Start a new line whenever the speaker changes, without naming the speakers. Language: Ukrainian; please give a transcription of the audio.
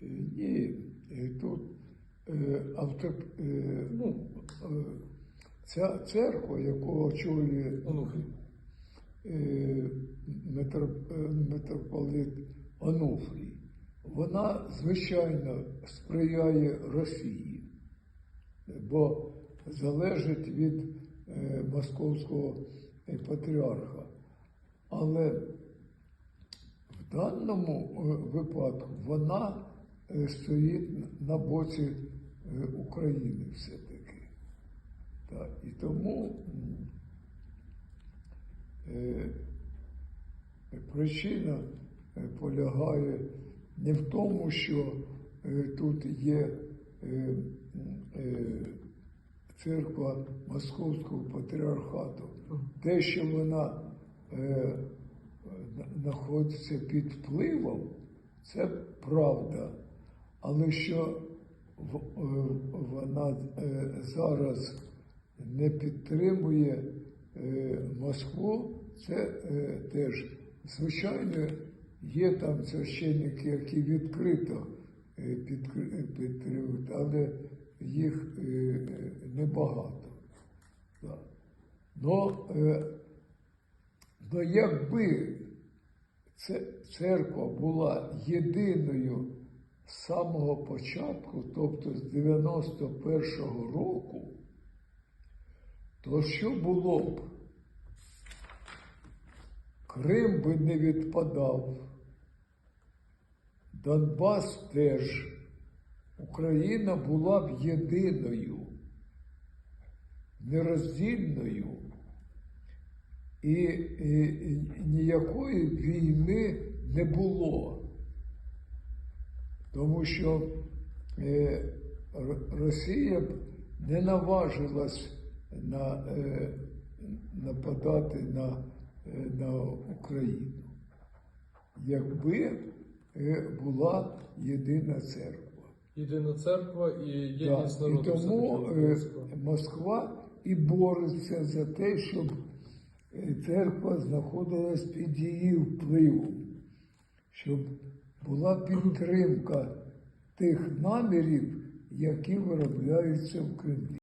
Ні, е, тут е, авто, е, ну, ця церква, яку очолює митрополит Онуфрій, вона, звичайно, сприяє Росії, бо залежить від московського патріарха. Але в даному випадку вона стоїть на боці е, України все-таки. Так, і тому е, причина е, полягає не в тому, що е, тут є е, е, церква Московського патріархату, те, що вона е, знаходиться під впливом, це правда. Але що е, вона е, зараз не підтримує е, Москву, це теж звичайно є там священники, які відкрито підтримують, але їх небагато. Но, но якби це церква була єдиною з самого початку, тобто з 91-го року, то що було б? Крим би не відпадав, Донбас теж, Україна була б єдиною, нероздільною, і, і, і ніякої війни не було. Тому що е, Росія б не наважилась на, е, нападати на, е, на Україну, якби е, була єдина церква.
Єдина церква і
Да,
єдність
І тому е. Москва і бореться за те, щоб церква знаходилась під її впливом, щоб була підтримка тих намірів, які виробляються в Кремлі.